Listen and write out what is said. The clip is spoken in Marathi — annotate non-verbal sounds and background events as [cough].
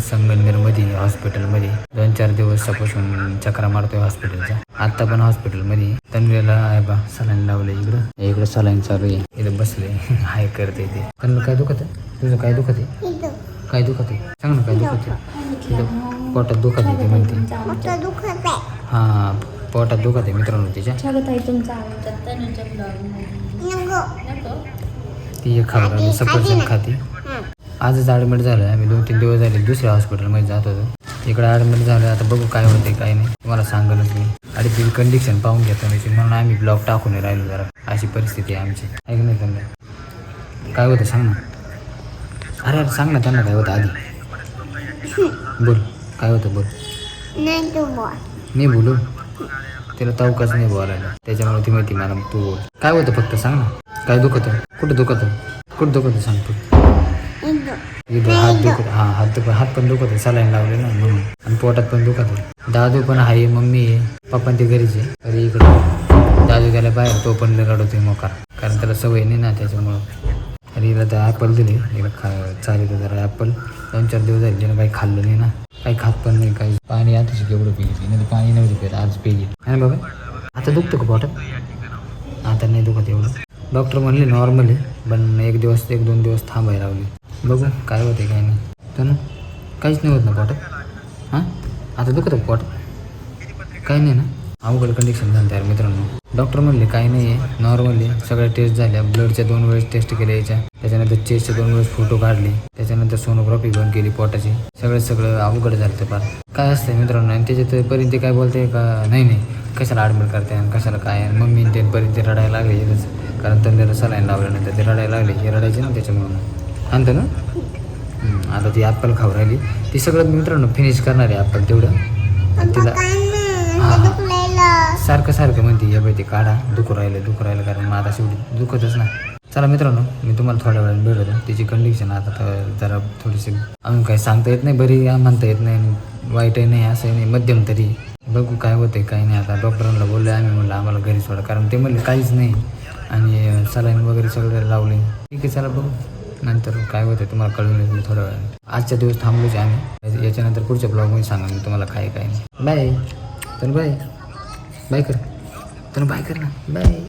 संगमनेरमध्ये हॉस्पिटलमध्ये दोन चार दिवसापासून चक्रा मारतोय हॉस्पिटलच्या आता पण हॉस्पिटलमध्ये तन्वीला आहे बा सलाईन लावलं इकडं. इकडं सलाईन चालू आहे. इथं बसले. [laughs] हाय करते ते. तन्वी काय दुखत आहे? तुझं काय दुखत आहे? काय दुखत आहे? सांग ना काय दुखत आहे? पोटात दुखत आहे ते म्हणते. हां पोटात दुखत आहे मित्रांनो तिच्या. ती लागली सफरचंद खाते. आजच ॲडमिट झालं आम्ही. दोन तीन दिवस झाले दुसऱ्या हॉस्पिटलमध्ये जात होतो. इकडे ॲडमिट झालं आता बघू काय होते काय नाही. तुम्हाला सांगलच मी. आणि ती कंडिशन पाहून घेतो म्हणजे म्हणून आम्ही ब्लॉग टाकून राहिलो जरा. अशी परिस्थिती आहे आमची. ऐक नाही त्यांना. काय होतं सांग ना. अरे अरे सांग ना त्यांना काय होतं आधी. बोल. काय होतं बोल. नाही बोलू. तिला तवकाच नाही बोलायला. त्याच्यामुळे ती माहिती मला तू बोल. काय होतं फक्त सांग ना. काय दुखत? कुठं दुखत? कुठं दुखत सांग तू. हात दुखत हा हात दुखत हात पण दुखत आहे सलाईन लावले ना म्हणून आणि पोटात पण दुखत आहे दादू पण आहे मम्मी आहे पप्पा ते घरीच आहे अरे इकडं दादू गेला बाहेर तो पण रडतोय मोकार कारण त्याला सवय नाही ना त्याच्यामुळं अरे हिला तर ॲपल दिले हिला खा चालेल जरा ॲपल दोन चार दिवस झाले तिनं काही खाल्लं नाही ना काही खात पण नाही काही पाणी आता केवढं पिली नाही तर पाणी नव्हती पित आज पिली आहे ना बाबा आता दुखतं का पोटात आता नाही दुखत एवढं डॉक्टर म्हणले नॉर्मल आहे पण एक दिवस एक दोन दिवस थांबायला लावली बघू काय होते काय नाही. तर ना काहीच नाही होत ना पोट. हां? आता दुखत पोट. काय काही नाही ना. अवघड कंडिशन झालं तयार मित्रांनो. डॉक्टर म्हणले काही नाही आहे नॉर्मली सगळ्या टेस्ट झाल्या. ब्लडच्या दोन वेळेस टेस्ट केल्या याच्या. त्याच्यानंतर चेस्टचे दोन वेळेस फोटो काढले. त्याच्यानंतर सोनोग्राफी पण केली पोटाची. सगळं सगळं अवघड झालं ते फार. काय असतं मित्रांनो? आणि त्याच्यात पर्यंत काय बोलते का? नाही नाही. कशाला ॲडमिट करते आणि कशाला काय? मम्मी ते पर्यंत रडायला लागले कारण त्यांना सलाईन लावल्यानंतर ते रडायला लागले. हे रडायचे ना त्याच्यामुळं. आणतं ना? आता ती ॲपल खाऊ राहिली. ती सगळं मित्रांनो फिनिश करणार आहे ॲपल तेवढं. आणि तिला सारखं सारखं म्हणते हे बाई ते काढा दुखू राहिलं दुखू राहिलं कारण मग आता शेवटी दुखतच ना चला मित्रांनो मी तुम्हाला थोड्या वेळाने भेटतो. तिची कंडिशन आता तर जरा थोडीशी अजून काही सांगता येत नाही बरी म्हणता येत नाही वाईटही नाही असंही नाही मध्यम तरी. बघू काय होतंय काय नाही. आता डॉक्टरांना बोललो आम्ही म्हणलं आम्हाला घरी सोडा कारण ते म्हणले काहीच नाही. आणि सलाईन वगैरे सगळं लावले ठीक आहे चला बघू. नंतर काय होतं तुम्हाला कळून येईल मी थोड्या वेळाने. आजच्या दिवस थांबलोच आम्ही. याच्यानंतर पुढच्या ब्लॉगमध्ये सांगा मी तुम्हाला काय काय नाही. बाय तर बाय बाय कर. तर बाय कर ना. बाय